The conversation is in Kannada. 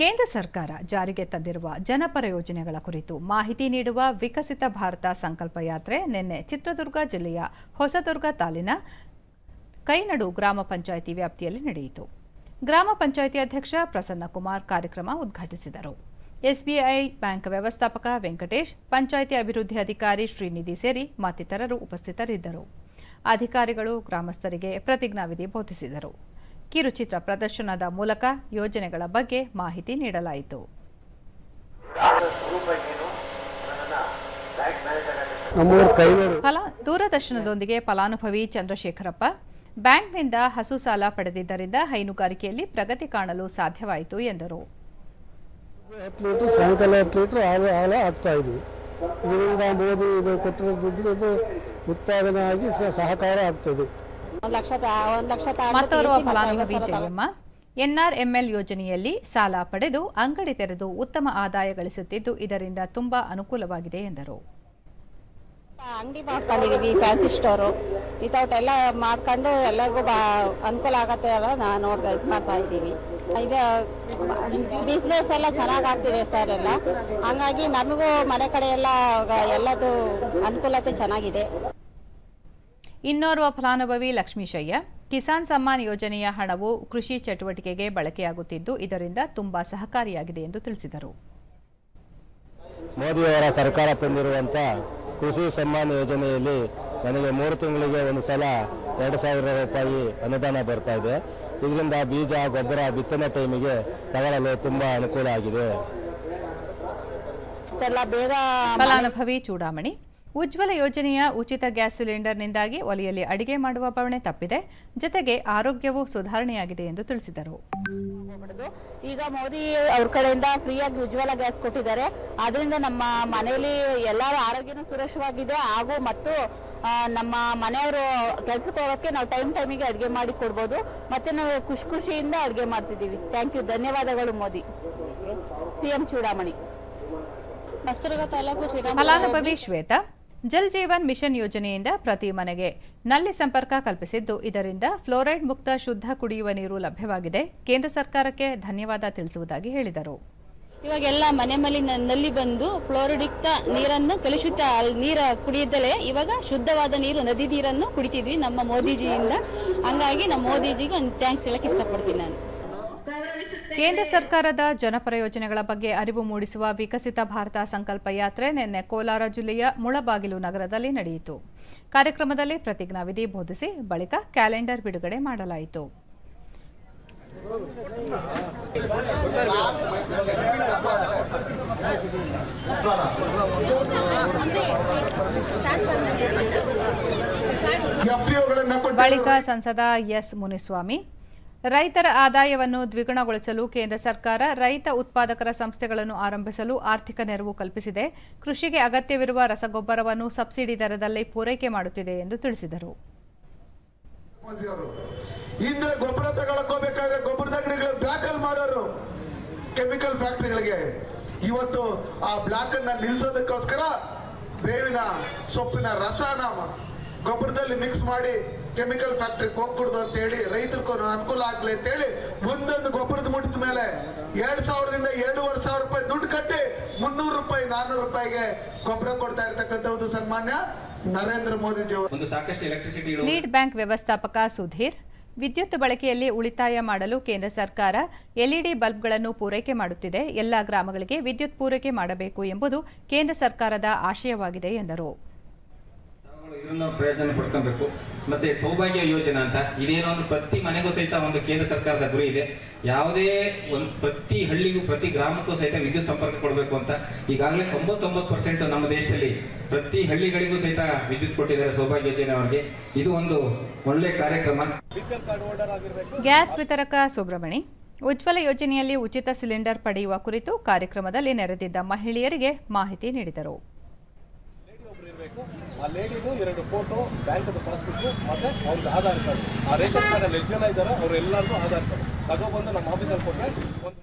ಕೇಂದ್ರ ಸರ್ಕಾರ ಜಾರಿಗೆ ತಂದಿರುವ ಜನಪರ ಯೋಜನೆಗಳ ಕುರಿತು ಮಾಹಿತಿ ನೀಡುವ ವಿಕಸಿತ ಭಾರತ ಸಂಕಲ್ಪ ಯಾತ್ರೆ ನಿನ್ನೆ ಚಿತ್ರದುರ್ಗ ಜಿಲ್ಲೆಯ ಹೊಸದುರ್ಗ ತಾಲಿನ ಕೈನಡು ಗ್ರಾಮ ಪಂಚಾಯಿತಿ ವ್ಯಾಪ್ತಿಯಲ್ಲಿ ನಡೆಯಿತು. ಗ್ರಾಮ ಪಂಚಾಯಿತಿ ಅಧ್ಯಕ್ಷ ಪ್ರಸನ್ನಕುಮಾರ್ ಕಾರ್ಯಕ್ರಮ ಉದ್ಘಾಟಿಸಿದರು. ಎಸ್ಬಿಐ ಬ್ಯಾಂಕ್ ವ್ಯವಸ್ಥಾಪಕ ವೆಂಕಟೇಶ್, ಪಂಚಾಯಿತಿ ಅಭಿವೃದ್ಧಿ ಅಧಿಕಾರಿ ಶ್ರೀನಿಧಿ ಸೇರಿ ಮತ್ತಿತರರು ಉಪಸ್ಥಿತರಿದ್ದರು. ಅಧಿಕಾರಿಗಳು ಗ್ರಾಮಸ್ಥರಿಗೆ ಪ್ರತಿಜ್ಞಾವಿಧಿ ಬೋಧಿಸಿದರು. ಕಿರುಚಿತ್ರ ಪ್ರದರ್ಶನದ ಮೂಲಕ ಯೋಜನೆಗಳ ಬಗ್ಗೆ ಮಾಹಿತಿ ನೀಡಲಾಯಿತು. ಫಲ ದೂರದರ್ಶನದೊಂದಿಗೆ ಫಲಾನುಭವಿ ಚಂದ್ರಶೇಖರಪ್ಪ ಬ್ಯಾಂಕ್ನಿಂದ ಹಸು ಸಾಲ ಪಡೆದಿದ್ದರಿಂದ ಹೈನುಗಾರಿಕೆಯಲ್ಲಿ ಪ್ರಗತಿ ಕಾಣಲು ಸಾಧ್ಯವಾಯಿತು ಎಂದರು. ಸಾಯಂಕಾಲ ಹಾಲು ಇದ್ವಿ. ಇದರಿಂದ ಮೋದಿ ಇದು ಕೊಟ್ಟಿರೋ ದುಡ್ಡು ಉತ್ಪಾದನೆ ಆಗಿ ಸಹಕಾರ ಆಗ್ತದೆ. ಮತ್ತೋರ್ವ ಫಲಾನುಭವಿ ಜಯಮ್ಮ ಎನ್ಆರ್ಎಂಎಲ್ ಯೋಜನೆಯಲ್ಲಿ ಸಾಲ ಪಡೆದು ಅಂಗಡಿ ತೆರೆದು ಉತ್ತಮ ಆದಾಯ ಗಳಿಸುತ್ತಿದ್ದು ಇದರಿಂದ ತುಂಬಾ ಅನುಕೂಲವಾಗಿದೆ ಎಂದರು. ಅಂಗಡಿ ಮಾಡ್ಕೊಂಡಿದೀವಿ ಫ್ಯಾನ್ಸಿ ಸ್ಟೋರು ವಿತೌಟ್ ಎಲ್ಲ ಮಾಡ್ಕೊಂಡು ಎಲ್ಲರಿಗೂ ಬಾ ಅನುಕೂಲ ಆಗತ್ತೆ ಅಲ್ಲ ನಾನು ನೋಡ್ ಇದು ಮಾಡ್ತಾ ಇದ್ದೀವಿ. ಇದು ಬಿಸ್ನೆಸ್ ಎಲ್ಲ ಚೆನ್ನಾಗ್ ಆಗ್ತಿದೆ ಸರ್ ಎಲ್ಲ. ಹಂಗಾಗಿ ನಮಗೂ ಮನೆ ಕಡೆ ಎಲ್ಲ ಎಲ್ಲದು ಅನುಕೂಲತೆ ಚೆನ್ನಾಗಿದೆ. ಇನ್ನೋರ್ವ ಫಲಾನುಭವಿ ಲಕ್ಷ್ಮೀಶಯ್ಯ ಕಿಸಾನ್ ಸಮ್ಮಾನ್ ಯೋಜನೆಯ ಹಣವು ಕೃಷಿ ಚಟುವಟಿಕೆಗೆ ಬಳಕೆಯಾಗುತ್ತಿದ್ದು ಇದರಿಂದ ತುಂಬಾ ಸಹಕಾರಿಯಾಗಿದೆ ಎಂದು ತಿಳಿಸಿದರು. ಮೋದಿಯವರ ಸರ್ಕಾರ ತಂದಿರುವಂಥ ಕೃಷಿ ಸಮ್ಮಾನ್ ಯೋಜನೆಯಲ್ಲಿ ನನಗೆ ಮೂರು ತಿಂಗಳಿಗೆ ಒಂದು ಸಲ ಎರಡು ಸಾವಿರ ರೂಪಾಯಿ ಅನುದಾನ ಬರ್ತಾ ಇದೆ. ಇದರಿಂದ ಬೀಜ ಗೊಬ್ಬರ ಬಿತ್ತನೆ ಟೈಮಿಗೆ ತಗೊಳ್ಳಲು ತುಂಬಾ ಅನುಕೂಲ ಆಗಿದೆ. ಫಲಾನುಭವಿ ಚೂಡಾಮಣಿ. ಉಜ್ವಲ ಯೋಜನೆಯ ಉಚಿತ ಗ್ಯಾಸ್ ಸಿಲಿಂಡರ್ನಿಂದಾಗಿ ಒಲೆಯಲ್ಲಿ ಅಡಿಗೆ ಮಾಡುವ ಬವಣೆ ತಪ್ಪಿದೆ. ಜತೆಗೆ ಆರೋಗ್ಯವೂ ಸುಧಾರಣೆಯಾಗಿದೆ ಎಂದು ತಿಳಿಸಿದರು. ಈಗ ಮೋದಿ ಅವ್ರ ಕಡೆಯಿಂದ ಫ್ರೀಯಾಗಿ ಉಜ್ವಲ ಗ್ಯಾಸ್ ಕೊಟ್ಟಿದ್ದಾರೆ. ಅದರಿಂದ ನಮ್ಮ ಮನೆಯಲ್ಲಿ ಎಲ್ಲರ ಆರೋಗ್ಯನೂ ಸುರಕ್ಷವಾಗಿದೆ ಹಾಗೂ ಮತ್ತು ಆ, ನಮ್ಮ ಮನೆಯವರು ಕೆಲಸಕ್ಕೆ ಹೋಗೋಕ್ಕೆ ನಾವು ಟೈಮ್ ಟೈಮಿಗೆ ಅಡುಗೆ ಮಾಡಿ ಕೊಡ್ಬೋದು. ಮತ್ತೆ ನಾವು ಖುಷಿ ಖುಷಿಯಿಂದ ಅಡುಗೆ ಮಾಡ್ತಿದ್ದೀವಿ. Thank you. ಧನ್ಯವಾದಗಳು ಮೋದಿ. C M Chudamani. ಮಸ್ತೂರ್ಗ ತಾಲೂಕು ಶ್ರೀರಾಮ ಫಲಾನುಭವಿ ಶ್ವೇತಾ. ಜಲ್ ಜೀವನ್ ಮಿಷನ್ ಯೋಜನೆಯಿಂದ ಪ್ರತಿ ಮನೆಗೆ ನಲ್ಲಿ ಸಂಪರ್ಕ ಕಲ್ಪಿಸಿದ್ದು. ಇದರಿಂದ ಫ್ಲೋರೈಡ್ ಮುಕ್ತ ಶುದ್ಧ ಕುಡಿಯುವ ನೀರು ಲಭ್ಯವಾಗಿದೆ. ಕೇಂದ್ರ ಸರ್ಕಾರಕ್ಕೆ ಧನ್ಯವಾದ ತಿಳಿಸುವುದಾಗಿ ಹೇಳಿದರು. ಇವಾಗೆಲ್ಲ ಮನೆ ಮಲಿ ನಲ್ಲಿ ಬಂದು ಫ್ಲೋರಿಡಿಕ್ತ ನೀರನ್ನು ಕಲುಷಿತ ನೀರ ಕುಡಿಯದಲೇ ಇವಾಗ ಶುದ್ಧವಾದ ನೀರು, ನದಿ ನೀರನ್ನು ಕುಡಿತಿದ್ವಿ ನಮ್ಮ ಮೋದಿಜಿಯಿಂದ. ಹಂಗಾಗಿ ನಮ್ಮ ಮೋದಿಜಿಗೆ ಒಂದು ಥ್ಯಾಂಕ್ಸ್ ಹೇಳಕ್ಕೆ ಇಷ್ಟಪಡ್ತೀನಿ ನಾನು. ಕೇಂದ್ರ ಸರ್ಕಾರದ ಜನಪರ ಯೋಜನೆಗಳ ಬಗ್ಗೆ ಅರಿವು ಮೂಡಿಸುವ ವಿಕಸಿತ ಭಾರತ ಸಂಕಲ್ಪ ಯಾತ್ರೆ ನಿನ್ನೆ ಕೋಲಾರ ಜಿಲ್ಲೆಯ ಮುಳಬಾಗಿಲು ನಗರದಲ್ಲಿ ನಡೆಯಿತು. ಕಾರ್ಯಕ್ರಮದಲ್ಲಿ ಪ್ರತಿಜ್ಞಾವಿಧಿ ಬೋಧಿಸಿ ಬಳಿಕ ಕ್ಯಾಲೆಂಡರ್ ಬಿಡುಗಡೆ ಮಾಡಲಾಯಿತು. ಬಳಿಕ ಸಂಸದ ಎಸ್ ಮುನಿಸ್ವಾಮಿ ರೈತರ ಆದಾಯವನ್ನು ದ್ವಿಗುಣಗೊಳಿಸಲು ಕೇಂದ್ರ ಸರ್ಕಾರ ರೈತ ಉತ್ಪಾದಕರ ಸಂಸ್ಥೆಗಳನ್ನು ಆರಂಭಿಸಲು ಆರ್ಥಿಕ ನೆರವು ಕಲ್ಪಿಸಿದೆ. ಕೃಷಿಗೆ ಅಗತ್ಯವಿರುವ ರಸಗೊಬ್ಬರವನ್ನು ಸಬ್ಸಿಡಿ ದರದಲ್ಲಿ ಪೂರೈಕೆ ಮಾಡುತ್ತಿದೆ ಎಂದು ತಿಳಿಸಿದರು. ಗೊಬ್ಬರ ತಗೊಳಕ್ ಹೋಗ್ಬೇಕಾದ್ರೆ ಗೊಬ್ಬರದ ಅಂಗಡಿಗಳು ಬ್ಲಾಕ್ ಅಲ್ಲಿ ಮಾರೋರು. ಕೆಮಿಕಲ್ ಫ್ಯಾಕ್ಟರಿಗಳಿಗೆ ಇವತ್ತು ಆ ಬ್ಲಾಕ್ ಅನ್ನ ನಿಲ್ಸೋದಕ್ಕೋಸ್ಕರ ಬೇವಿನ ಸೊಪ್ಪಿನ ರಸನ ಗೊಬ್ಬರದಲ್ಲಿ ಮಿಕ್ಸ್ ಮಾಡಿ ಕೆಮಿಕಲ್ ಫ್ಯಾಕ್ಟರಿಗೆ ಹೋಗ್ಕೊಡ್ದು ಅಂತ ಹೇಳಿ ರೈತರಿಗೂ ಅನುಕೂಲ ಆಗ್ಲಿ ಅಂತ ಹೇಳಿ ಮುಂದೊಂದು ಗೊಬ್ಬರದ ಮುಟ್ಟಿದ ಮೇಲೆ ಎರಡ್ ಸಾವಿರದಿಂದ ಎರಡೂವರೆ ಸಾವಿರ ರೂಪಾಯಿ ದುಡ್ಡು ಕಟ್ಟಿ ಮುನ್ನೂರು ರೂಪಾಯಿ ನಾನ್ನೂರು ರೂಪಾಯಿಗೆ ಗೊಬ್ಬರ ಕೊಡ್ತಾ ಇರ್ತಕ್ಕಂಥದ್ದು ಸನ್ಮಾನ್ಯ ನರೇಂದ್ರ ಮೋದಿಜಿ ಅವರು. ಒಂದು ಸಾಕಷ್ಟು ಎಲೆಕ್ಟ್ರಿಸಿಟಿ ಲೀಡ್ ಬ್ಯಾಂಕ್ ವ್ಯವಸ್ಥಾಪಕ ಸುಧೀರ್ ವಿದ್ಯುತ್ ಬಳಕೆಯಲ್ಲಿ ಉಳಿತಾಯ ಮಾಡಲು ಕೇಂದ್ರ ಸರ್ಕಾರ ಎಲ್ಇಡಿ ಬಲ್ಬ್ಗಳನ್ನು ಪೂರೈಕೆ ಮಾಡುತ್ತಿದೆ. ಎಲ್ಲಾ ಗ್ರಾಮಗಳಿಗೆ ವಿದ್ಯುತ್ ಪೂರೈಕೆ ಮಾಡಬೇಕು ಎಂಬುದು ಕೇಂದ್ರ ಸರ್ಕಾರದ ಆಶಯವಾಗಿದೆ ಎಂದರು. ಇದನ್ನು ಪ್ರಯೋಜನ ಪಡ್ಕೊಬೇಕು. ಮತ್ತೆ ಸೌಭಾಗ್ಯ ಯೋಜನಾ ಅಂತ ಇದೇನೋ ಒಂದು ಪ್ರತಿ ಮನೆಗೂ ಸಹಿತ ಒಂದು ಕೇಂದ್ರ ಸರ್ಕಾರದ ಗುರಿ ಇದೆ. ಯಾವುದೇ ಒಂದು ಪ್ರತಿ ಹಳ್ಳಿಗೂ ಪ್ರತಿ ಗ್ರಾಮಕ್ಕೂ ಸಹಿತ ವಿದ್ಯುತ್ ಸಂಪರ್ಕ ಕೊಡಬೇಕು ಅಂತ ಈಗಾಗಲೇ ತೊಂಬತ್ತೊಂಬತ್ತು ಪರ್ಸೆಂಟ್ ನಮ್ಮ ದೇಶದಲ್ಲಿ ಪ್ರತಿ ಹಳ್ಳಿಗಳಿಗೂ ಸಹಿತ ವಿದ್ಯುತ್ ಕೊಟ್ಟಿದ್ದಾರೆ ಸೌಭಾಗ್ಯ ಯೋಜನೆ ಅವರಿಗೆ. ಇದು ಒಂದು ಒಳ್ಳೆ ಕಾರ್ಯಕ್ರಮ. ಗ್ಯಾಸ್ ವಿತರಕ ಸುಬ್ರಹ್ಮಣಿ ಉಜ್ವಲ ಯೋಜನೆಯಲ್ಲಿ ಉಚಿತ ಸಿಲಿಂಡರ್ ಪಡೆಯುವ ಕುರಿತು ಕಾರ್ಯಕ್ರಮದಲ್ಲಿ ನೆರೆದಿದ್ದ ಮಹಿಳೆಯರಿಗೆ ಮಾಹಿತಿ ನೀಡಿದರು. ಆ ಲೇಡಿದು ಎರಡು ಫೋಟೋ ಬ್ಯಾಂಕ್ ಪಾಸ್ಬುಕ್ ಮತ್ತೆ ಅವ್ರದ್ದು ಆಧಾರ್ ಕಾರ್ಡ್ ಆ ರೇಷನ್ ಕಾರ್ಡ್ ಅಲ್ಲಿ ಎಷ್ಟು ಜನ ಇದ್ದಾರೆ? ಅವ್ರು ಎಲ್ಲರದು ಆಧಾರ್ ಕಾರ್ಡ್ ತಗೊಬಂದು ನಮ್ಮ ಆಫೀಸಲ್ಲಿ ಕೊಟ್ಟರೆ ಒಂದು